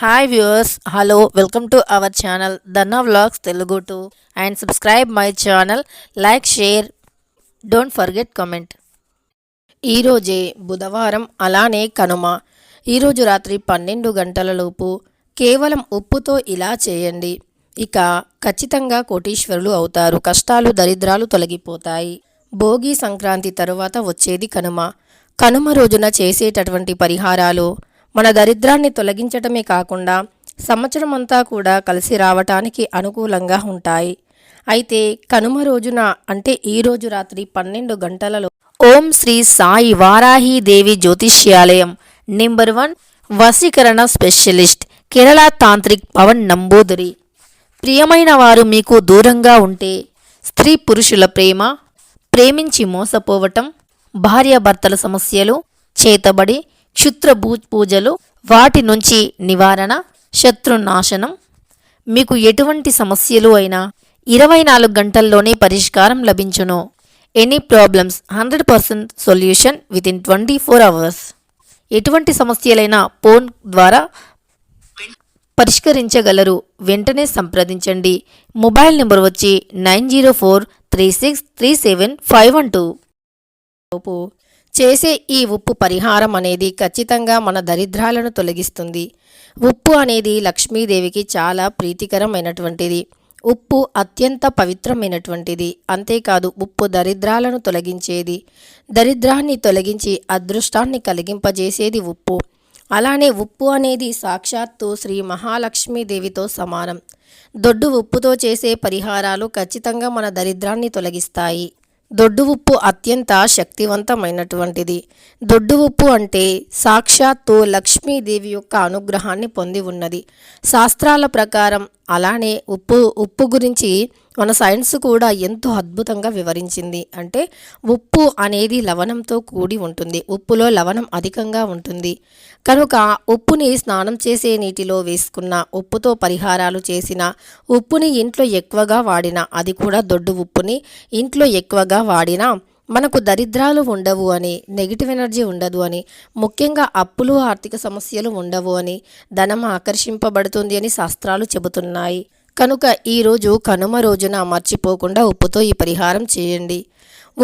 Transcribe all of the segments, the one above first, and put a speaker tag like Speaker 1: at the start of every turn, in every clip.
Speaker 1: Hi viewers hello welcome to our channel Danna vlogs Telugu to and subscribe my channel like share don't forget comment ఈరోజే బుధవారం అలానే కనుమ. ఈరోజు రాత్రి పన్నెండు గంటలలోపు కేవలం ఉప్పుతో ఇలా చేయండి. ఇక ఖచ్చితంగా కోటీశ్వరులు అవుతారు కష్టాలు దరిద్రాలు తొలగిపోతాయి. భోగి సంక్రాంతి తరువాత వచ్చేది కనుమ. కనుమ రోజున చేసేటటువంటి పరిహారాలు మన దరిద్రాన్ని తొలగించటమే కాకుండా సంవత్సరం అంతా కూడా కలిసి రావటానికి అనుకూలంగా ఉంటాయి. అయితే కనుమ రోజున అంటే ఈ రోజు రాత్రి పన్నెండు గంటలలో ఓం శ్రీ సాయి వారాహీదేవి జ్యోతిష్యాలయం నెంబర్ వన్ వశీకరణ స్పెషలిస్ట్ కేరళ తాంత్రిక్ పవన్ నంబూదరి. ప్రియమైన వారు మీకు దూరంగా ఉంటే స్త్రీ పురుషుల ప్రేమ ప్రేమించి మోసపోవటం భార్యాభర్తల సమస్యలు చేతబడి క్షుత్ర భూ పూజలు వాటి నుంచి నివారణ శత్రునాశనం. మీకు ఎటువంటి సమస్యలు అయినా ఇరవై నాలుగు గంటల్లోనే పరిష్కారం లభించును. Any problems hundred percent solution with in twenty four hours ఎటువంటి సమస్యలైనా ఫోన్ ద్వారా పరిష్కరించగలరు. వెంటనే సంప్రదించండి. మొబైల్ నెంబర్ వచ్చి nine zero four three six three seven five one two. చేసే ఈ ఉప్పు పరిహారం అనేది ఖచ్చితంగా మన దరిద్రాలను తొలగిస్తుంది. ఉప్పు అనేది లక్ష్మీదేవికి చాలా ప్రీతికరమైనటువంటిది. ఉప్పు అత్యంత పవిత్రమైనటువంటిది. అంతేకాదు ఉప్పు దరిద్రాలను తొలగించేది. దరిద్రాన్ని తొలగించి అదృష్టాన్ని కలిగింపజేసేది ఉప్పు. అలానే ఉప్పు అనేది సాక్షాత్తు శ్రీ మహాలక్ష్మీదేవితో సమానం. దొడ్డు ఉప్పుతో చేసే పరిహారాలు ఖచ్చితంగా మన దరిద్రాన్ని తొలగిస్తాయి. దొడ్డు ఉప్పు అత్యంత శక్తివంతమైనటువంటిది. దొడ్డు ఉప్పు అంటే సాక్షాత్తు లక్ష్మీదేవి యొక్క అనుగ్రహాన్ని పొంది ఉన్నది. శాస్త్రాల ప్రకారం అలానే ఉప్పు ఉప్పు గురించి మన సైన్స్ కూడా ఎంతో అద్భుతంగా వివరించింది. అంటే ఉప్పు అనేది లవణంతో కూడి ఉంటుంది. ఉప్పులో లవణం అధికంగా ఉంటుంది. కనుక ఉప్పుని స్నానం చేసే నీటిలో వేసుకున్న ఉప్పుతో పరిహారాలు చేసిన ఉప్పుని ఇంట్లో ఎక్కువగా వాడిన అది కూడా దొడ్డు ఉప్పుని ఇంట్లో ఎక్కువగా వాడినా మనకు దరిద్రాలు ఉండవు అని నెగిటివ్ ఎనర్జీ ఉండదు అని ముఖ్యంగా అప్పులు ఆర్థిక సమస్యలు ఉండవు అని ధనం ఆకర్షింపబడుతుంది అని శాస్త్రాలు చెబుతున్నాయి. కనుక ఈరోజు కనుమ రోజున మర్చిపోకుండా ఉప్పుతో ఈ పరిహారం చేయండి.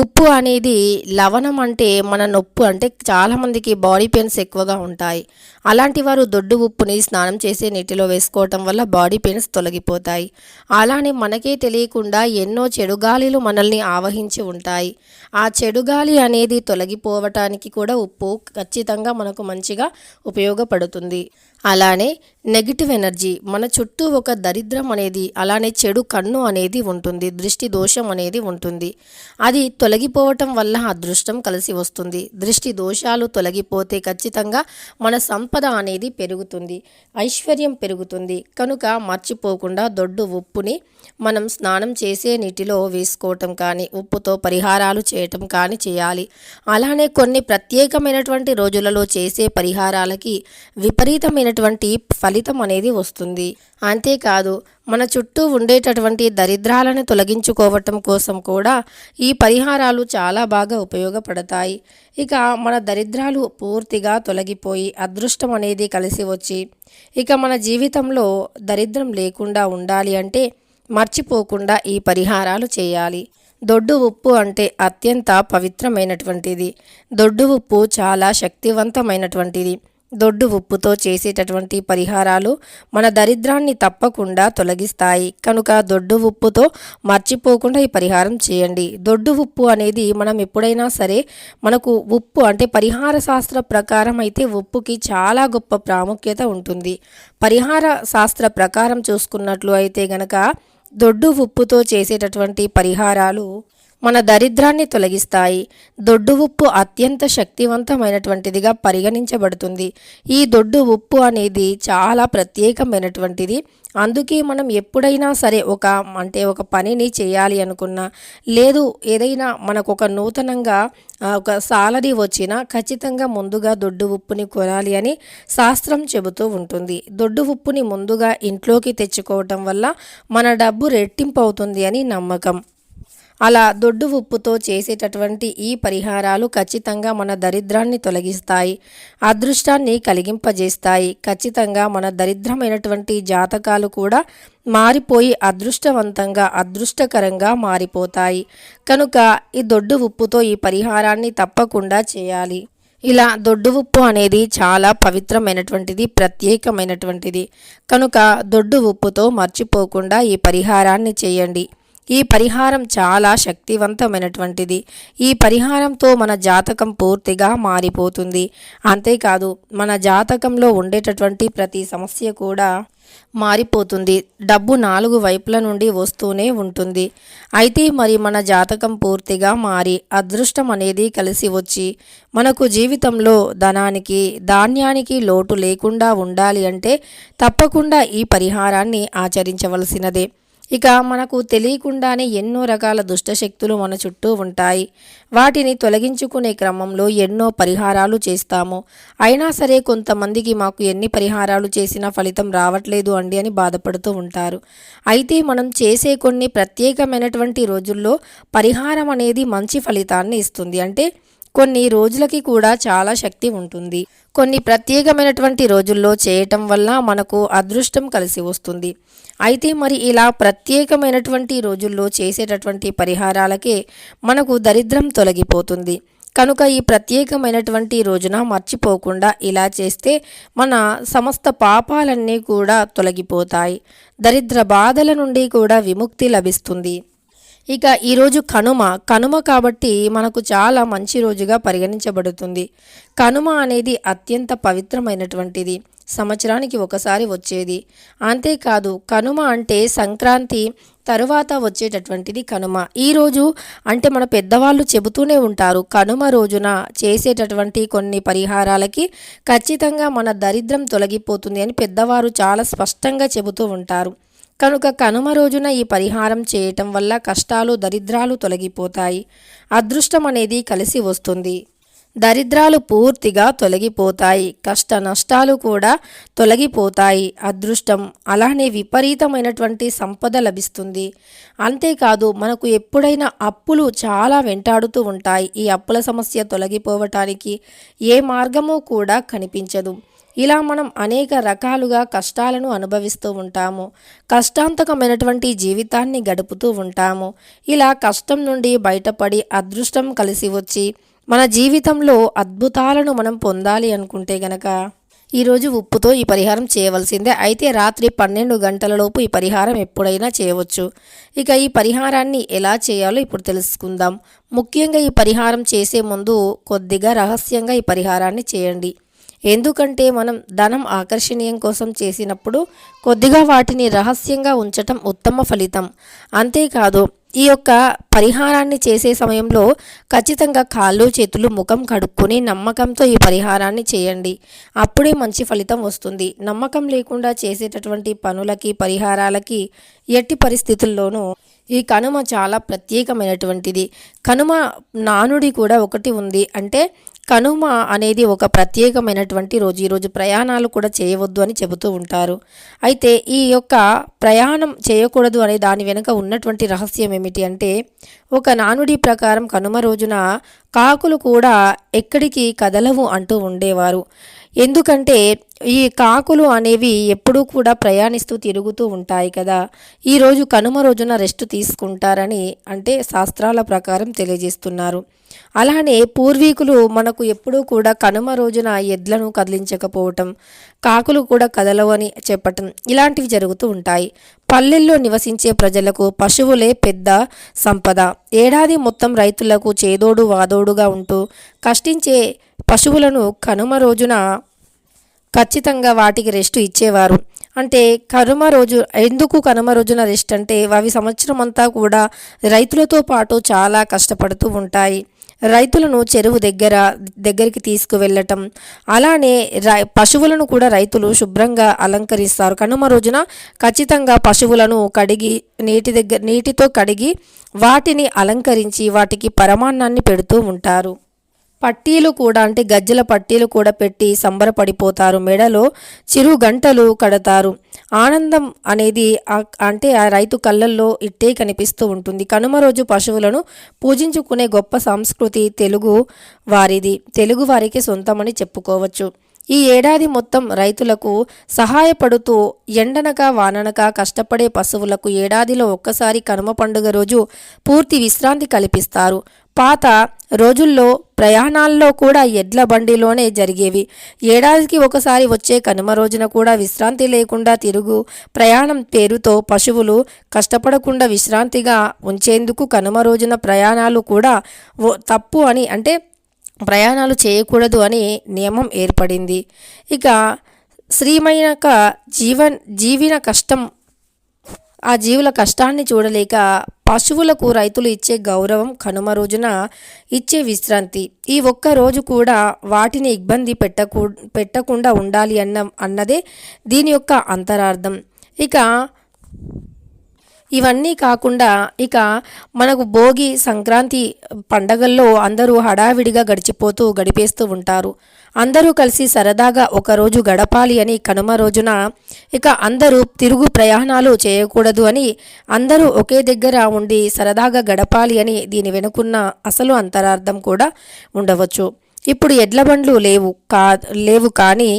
Speaker 1: ఉప్పు అనేది లవణం అంటే మన నొప్పు అంటే చాలామందికి బాడీ పెయిన్స్ ఎక్కువగా ఉంటాయి. అలాంటి వారు దొడ్డు ఉప్పుని స్నానం చేసే నీటిలో వేసుకోవటం వల్ల బాడీ పెయిన్స్ తొలగిపోతాయి. అలానే మనకే తెలియకుండా ఎన్నో చెడు గాలిలు మనల్ని ఆవహించి ఉంటాయి. ఆ చెడుగాలి అనేది తొలగిపోవటానికి కూడా ఉప్పు ఖచ్చితంగా మనకు మంచిగా ఉపయోగపడుతుంది. అలానే నెగిటివ్ ఎనర్జీ మన చుట్టూ ఒక దరిద్రం అనేది అలానే చెడు కన్ను అనేది ఉంటుంది దృష్టి దోషం అనేది ఉంటుంది. అది తొలగిపోవటం వల్ల అదృష్టం కలిసి వస్తుంది. దృష్టి దోషాలు తొలగిపోతే ఖచ్చితంగా మన సంపద అనేది పెరుగుతుంది. ఐశ్వర్యం పెరుగుతుంది. కనుక మర్చిపోకుండా దొడ్డు ఉప్పుని మనం స్నానం చేసే నీటిలో వేసుకోవటం కానీ ఉప్పుతో పరిహారాలు చేయటం కానీ చేయాలి. అలానే కొన్ని ప్రత్యేకమైనటువంటి రోజులలో చేసే పరిహారాలకి విపరీతమైనటువంటి ఫలితం అనేది వస్తుంది. అంతేకాదు మన చుట్టూ ఉండేటటువంటి దరిద్రాలను తొలగించుకోవటం కోసం కూడా ఈ పరిహారాలు చాలా బాగా ఉపయోగపడతాయి. ఇక మన దరిద్రాలు పూర్తిగా తొలగిపోయి అదృష్టం అనేది కలిసి వచ్చి ఇక మన జీవితంలో దరిద్రం లేకుండా ఉండాలి అంటే మర్చిపోకుండా ఈ పరిహారాలు చేయాలి. దొడ్డు ఉప్పు అంటే అత్యంత పవిత్రమైనటువంటిది. దొడ్డు ఉప్పు చాలా శక్తివంతమైనటువంటిది. దొడ్డు ఉప్పుతో చేసేటటువంటి పరిహారాలు మన దరిద్రాన్ని తప్పకుండా తొలగిస్తాయి. కనుక దొడ్డు ఉప్పుతో మర్చిపోకుండా ఈ పరిహారం చేయండి. దొడ్డు ఉప్పు అనేది మనం ఎప్పుడైనా సరే మనకు ఉప్పు అంటే పరిహార శాస్త్ర ప్రకారం అయితే ఉప్పుకి చాలా గొప్ప ప్రాముఖ్యత ఉంటుంది. పరిహార శాస్త్ర ప్రకారం చూసుకున్నట్లు అయితే గనక దొడ్డు ఉప్పుతో చేసేటటువంటి పరిహారాలు మన దరిద్రాన్ని తొలగిస్తాయి. దొడ్డు ఉప్పు అత్యంత శక్తివంతమైనటువంటిదిగా పరిగణించబడుతుంది. ఈ దొడ్డు ఉప్పు అనేది చాలా ప్రత్యేకమైనటువంటిది. అందుకే మనం ఎప్పుడైనా సరే ఒక అంటే ఒక పనిని చేయాలి అనుకున్నా లేదు ఏదైనా మనకు ఒక నూతనంగా ఒక సాలరీ వచ్చినా ఖచ్చితంగా ముందుగా దొడ్డు ఉప్పుని కొనాలి అని శాస్త్రం చెబుతూ ఉంటుంది. దొడ్డు ఉప్పుని ముందుగా ఇంట్లోకి తెచ్చుకోవటం వల్ల మన డబ్బు రెట్టింపు అవుతుంది అని నమ్మకం. అలా దొడ్డు ఉప్పుతో చేసేటటువంటి ఈ పరిహారాలు ఖచ్చితంగా మన దరిద్రాన్ని తొలగిస్తాయి అదృష్టాన్ని కలిగింపజేస్తాయి. ఖచ్చితంగా మన దరిద్రమైనటువంటి జాతకాలు కూడా మారిపోయి అదృష్టవంతంగా అదృష్టకరంగా మారిపోతాయి. కనుక ఈ దొడ్డు ఉప్పుతో ఈ పరిహారాన్ని తప్పకుండా చేయాలి. ఇలా దొడ్డు ఉప్పు అనేది చాలా పవిత్రమైనటువంటిది ప్రత్యేకమైనటువంటిది. కనుక దొడ్డు ఉప్పుతో మర్చిపోకుండా ఈ పరిహారాన్ని చేయండి. ఈ పరిహారం చాలా శక్తివంతమైనటువంటిది. ఈ పరిహారంతో మన జాతకం పూర్తిగా మారిపోతుంది. అంతేకాదు మన జాతకంలో ఉండేటటువంటి ప్రతి సమస్య కూడా మారిపోతుంది. డబ్బు నాలుగు వైపుల నుండి వస్తూనే ఉంటుంది. అయితే మరి మన జాతకం పూర్తిగా మారి అదృష్టం అనేది కలిసి వచ్చి మనకు జీవితంలో ధనానికి ధాన్యానికి లోటు లేకుండా ఉండాలి అంటే తప్పకుండా ఈ పరిహారాన్ని ఆచరించవలసినదే. ఇక మనకు తెలియకుండానే ఎన్నో రకాల దుష్టశక్తులు మన చుట్టూ ఉంటాయి. వాటిని తొలగించుకునే క్రమంలో ఎన్నో పరిహారాలు చేస్తాము. అయినా సరే కొంతమందికి మాకు ఎన్ని పరిహారాలు చేసినా ఫలితం రావట్లేదు అండి అని బాధపడుతూ ఉంటారు. అయితే మనం చేసే కొన్ని ప్రత్యేకమైనటువంటి రోజుల్లో పరిహారం అనేది మంచి ఫలితాన్ని ఇస్తుంది. అంటే కొన్ని రోజులకి కూడా చాలా శక్తి ఉంటుంది. కొన్ని ప్రత్యేకమైనటువంటి రోజుల్లో చేయటం వల్ల మనకు అదృష్టం కలిసి వస్తుంది. అయితే మరి ఇలా ప్రత్యేకమైనటువంటి రోజుల్లో చేసేటటువంటి పరిహారాలకే మనకు దరిద్రం తొలగిపోతుంది. కనుక ఈ ప్రత్యేకమైనటువంటి రోజున మర్చిపోకుండా ఇలా చేస్తే మన సమస్త పాపాలన్నీ కూడా తొలగిపోతాయి. దరిద్ర బాధల నుండి కూడా విముక్తి లభిస్తుంది. ఇక ఈరోజు కనుమ. కనుమ కాబట్టి మనకు చాలా మంచి రోజుగా పరిగణించబడుతుంది. కనుమ అనేది అత్యంత పవిత్రమైనటువంటిది. సంవత్సరానికి ఒకసారి వచ్చేది. అంతేకాదు కనుమ అంటే సంక్రాంతి తరువాత వచ్చేటటువంటిది కనుమ. ఈరోజు అంటే మన పెద్దవాళ్ళు చెబుతూనే ఉంటారు కనుమ రోజున చేసేటటువంటి కొన్ని పరిహారాలకి ఖచ్చితంగా మన దరిద్రం తొలగిపోతుంది అని పెద్దవారు చాలా స్పష్టంగా చెబుతూ ఉంటారు. కనుక కనుమ రోజున ఈ పరిహారం చేయటం వల్ల కష్టాలు దరిద్రాలు తొలగిపోతాయి. అదృష్టం అనేది కలిసి వస్తుంది. దరిద్రాలు పూర్తిగా తొలగిపోతాయి. కష్ట నష్టాలు కూడా తొలగిపోతాయి. అదృష్టం అలానే విపరీతమైనటువంటి సంపద లభిస్తుంది. అంతేకాదు మనకు ఎప్పుడైనా అప్పులు చాలా వెంటాడుతూ ఉంటాయి. ఈ అప్పుల సమస్య తొలగిపోవటానికి ఏ మార్గమూ కూడా కనిపించదు. ఇలా మనం అనేక రకాలుగా కష్టాలను అనుభవిస్తూ ఉంటాము. కష్టాంతకమైనటువంటి జీవితాన్ని గడుపుతూ ఉంటాము. ఇలా కష్టం నుండి బయటపడి అదృష్టం కలిసి వచ్చి మన జీవితంలో అద్భుతాలను మనం పొందాలి అనుకుంటే గనక ఈరోజు ఉప్పుతో ఈ పరిహారం చేయవలసిందే. అయితే రాత్రి పన్నెండు గంటలలోపు ఈ పరిహారం ఎప్పుడైనా చేయవచ్చు. ఇక ఈ పరిహారాన్ని ఎలా చేయాలో ఇప్పుడు తెలుసుకుందాం. ముఖ్యంగా ఈ పరిహారం చేసే ముందు కొద్దిగా రహస్యంగా ఈ పరిహారాన్ని చేయండి. ఎందుకంటే మనం ధనం ఆకర్షణీయం కోసం చేసినప్పుడు కొద్దిగా వాటిని రహస్యంగా ఉంచటం ఉత్తమ ఫలితం. అంతేకాదు ఈ యొక్క పరిహారాన్ని చేసే సమయంలో ఖచ్చితంగా కాళ్ళు చేతులు ముఖం కడుక్కొని నమ్మకంతో ఈ పరిహారాన్ని చేయండి. అప్పుడే మంచి ఫలితం వస్తుంది. నమ్మకం లేకుండా చేసేటటువంటి పనులకి పరిహారాలకి ఎట్టి పరిస్థితుల్లోనూ ఈ కనుమ చాలా ప్రత్యేకమైనటువంటిది. కనుమ నానుడి కూడా ఒకటి ఉంది. అంటే కనుమ అనేది ఒక ప్రత్యేకమైనటువంటి రోజు. ఈరోజు ప్రయాణాలు కూడా చేయవద్దు అని చెబుతూ ఉంటారు. అయితే ఈ యొక్క ప్రయాణం చేయకూడదు అనే దాని వెనుక ఉన్నటువంటి రహస్యం ఏమిటి అంటే ఒక నానుడి ప్రకారం కనుమ రోజున కాకులు కూడా ఎక్కడికి కదలవు అంటూ ఉండేవారు. ఎందుకంటే ఈ కాకులు అనేవి ఎప్పుడూ కూడా ప్రయాణిస్తూ తిరుగుతూ ఉంటాయి కదా. ఈరోజు కనుమ రోజున రెస్ట్ తీసుకుంటారని అంటే శాస్త్రాల ప్రకారం తెలియజేస్తున్నారు. అలానే పూర్వీకులు మనకు ఎప్పుడూ కూడా కనుమ రోజున ఎడ్లను కదిలించకపోవటం కాకులు కూడా కదలవని చెప్పటం ఇలాంటివి జరుగుతూ ఉంటాయి. పల్లెల్లో నివసించే ప్రజలకు పశువులే పెద్ద సంపద. ఏడాది మొత్తం రైతులకు చేదోడు వాదోడుగా ఉంటూ కష్టించే పశువులను కనుమ రోజున ఖచ్చితంగా వాటికి రెస్ట్ ఇచ్చేవారు. అంటే కనుమ రోజు ఎందుకు కనుమ రోజున రెస్ట్? అంటే అవి సంవత్సరం అంతా కూడా రైతులతో పాటు చాలా కష్టపడుతూ ఉంటాయి. రైతులను చెరువు దగ్గర దగ్గరికి తీసుకువెళ్ళటం. అలానే పశువులను కూడా రైతులు శుభ్రంగా అలంకరిస్తారు. కనుమ రోజున ఖచ్చితంగా పశువులను కడిగి నీటి దగ్గర నీటితో కడిగి వాటిని అలంకరించి వాటికి పరమాన్నాన్ని పెడుతూ ఉంటారు. పట్టీలు కూడా అంటే గజ్జల పట్టీలు కూడా పెట్టి సంబరపడిపోతారు. మెడలో చిరు గంటలు కడతారు. ఆనందం అనేది అంటే ఆ రైతు కళ్ళల్లో ఇట్టే కనిపిస్తూ ఉంటుంది. కనుమ రోజు పశువులను పూజించుకునే గొప్ప సంస్కృతి తెలుగు వారిది. తెలుగు వారికి సొంతమని చెప్పుకోవచ్చు. ఈ ఏడాది మొత్తం రైతులకు సహాయపడుతూ ఎండనక వాననక కష్టపడే పశువులకు ఏడాదిలో ఒక్కసారి కనుమ పండుగ రోజు పూర్తి విశ్రాంతి కల్పిస్తారు. పాత రోజుల్లో ప్రయాణాల్లో కూడా ఎడ్ల బండిలోనే జరిగేవి. ఏడాదికి ఒకసారి వచ్చే కనుమ రోజున కూడా విశ్రాంతి లేకుండా తిరుగు ప్రయాణం పేరుతో పశువులు కష్టపడకుండా విశ్రాంతిగా ఉంచేందుకు కనుమ రోజున ప్రయాణాలు కూడా ఓ- తప్పు అని అంటే ప్రయాణాలు చేయకూడదు అని నియమం ఏర్పడింది. ఇక శ్రీమైనక జీవన్ జీవిన కష్టం ఆ జీవుల కష్టాన్ని చూడలేక పశువులకు రైతులు ఇచ్చే గౌరవం కనుమ రోజున ఇచ్చే విశ్రాంతి. ఈ ఒక్క రోజు కూడా వాటిని ఇబ్బంది పెట్టకూ పెట్టకుండా ఉండాలి అన్న అన్నదే దీని యొక్క అంతరార్థం. ఇక ఇవన్నీ కాకుండా ఇక మనకు భోగి సంక్రాంతి పండగల్లో అందరూ హడావిడిగా గడిచిపోతూ గడిపేస్తూ ఉంటారు. అందరూ కలిసి సరదాగా ఒక రోజు గడపాలి అని కనుమ రోజున ఇక అందరూ తిరుగు ప్రయాణాలు చేయకూడదు అని అందరూ ఒకే దగ్గర ఉండి సరదాగా గడపాలి అని దీని వెనుకున్న అసలు అంతరార్థం కూడా ఉండవచ్చు. ఇప్పుడు ఎడ్ల బండ్లు లేవు కా లేవు కానీ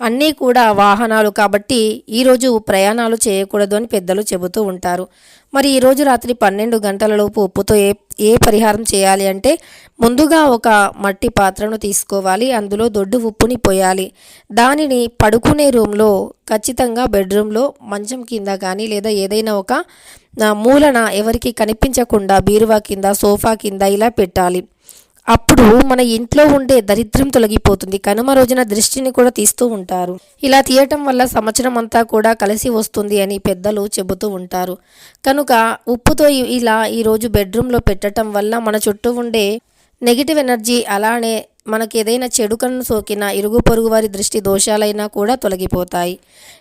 Speaker 1: అన్నీ కూడా వాహనాలు కాబట్టి ఈరోజు ప్రయాణాలు చేయకూడదు అని పెద్దలు చెబుతూ ఉంటారు. మరి ఈరోజు రాత్రి పన్నెండు గంటలలోపు ఉప్పుతో ఏ ఏ పరిహారం చేయాలి అంటే ముందుగా ఒక మట్టి పాత్రను తీసుకోవాలి. అందులో దొడ్డు ఉప్పుని పోయాలి. దానిని పడుకునే రూమ్లో ఖచ్చితంగా బెడ్రూమ్లో మంచం కింద కానీ లేదా ఏదైనా ఒక మూలన ఎవరికి కనిపించకుండా బీరువా కింద సోఫా కింద ఇలా పెట్టాలి. అప్పుడు మన ఇంట్లో ఉండే దరిద్రం తొలగిపోతుంది. కనుమ రోజున దృష్టిని కూడా తీస్తూ ఉంటారు. ఇలా తీయటం వల్ల సంవత్సరం అంతా కూడా కలిసి వస్తుంది అని పెద్దలు చెబుతూ ఉంటారు. కనుక ఉప్పుతో ఇలా ఈరోజు బెడ్రూమ్లో పెట్టడం వల్ల మన చుట్టూ ఉండే నెగిటివ్ ఎనర్జీ అలానే మనకి ఏదైనా చెడు కన్ను సోకిన ఇరుగు పొరుగు వారి దృష్టి దోషాలైనా కూడా తొలగిపోతాయి.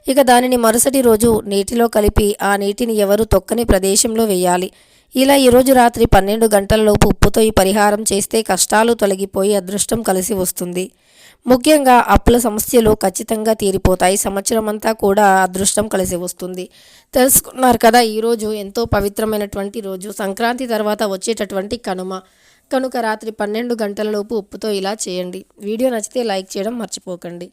Speaker 1: ఇక దానిని మరుసటి రోజు నీటిలో కలిపి ఆ నీటిని ఎవరు తొక్కని ప్రదేశంలో వేయాలి? ఇలా ఈరోజు రాత్రి పన్నెండు గంటలలోపు ఉప్పుతో ఈ పరిహారం చేస్తే కష్టాలు తొలగిపోయి అదృష్టం కలిసి వస్తుంది. ముఖ్యంగా అప్పుల సమస్యలు ఖచ్చితంగా తీరిపోతాయి. సంవత్సరం అంతా కూడా అదృష్టం కలిసి వస్తుంది. తెలుసుకున్నారు కదా ఈరోజు ఎంతో పవిత్రమైనటువంటి రోజు. సంక్రాంతి తర్వాత వచ్చేటటువంటి కనుమ. కనుక రాత్రి పన్నెండు గంటలలోపు ఉప్పుతో ఇలా చేయండి. వీడియో నచ్చితే లైక్ చేయడం మర్చిపోకండి.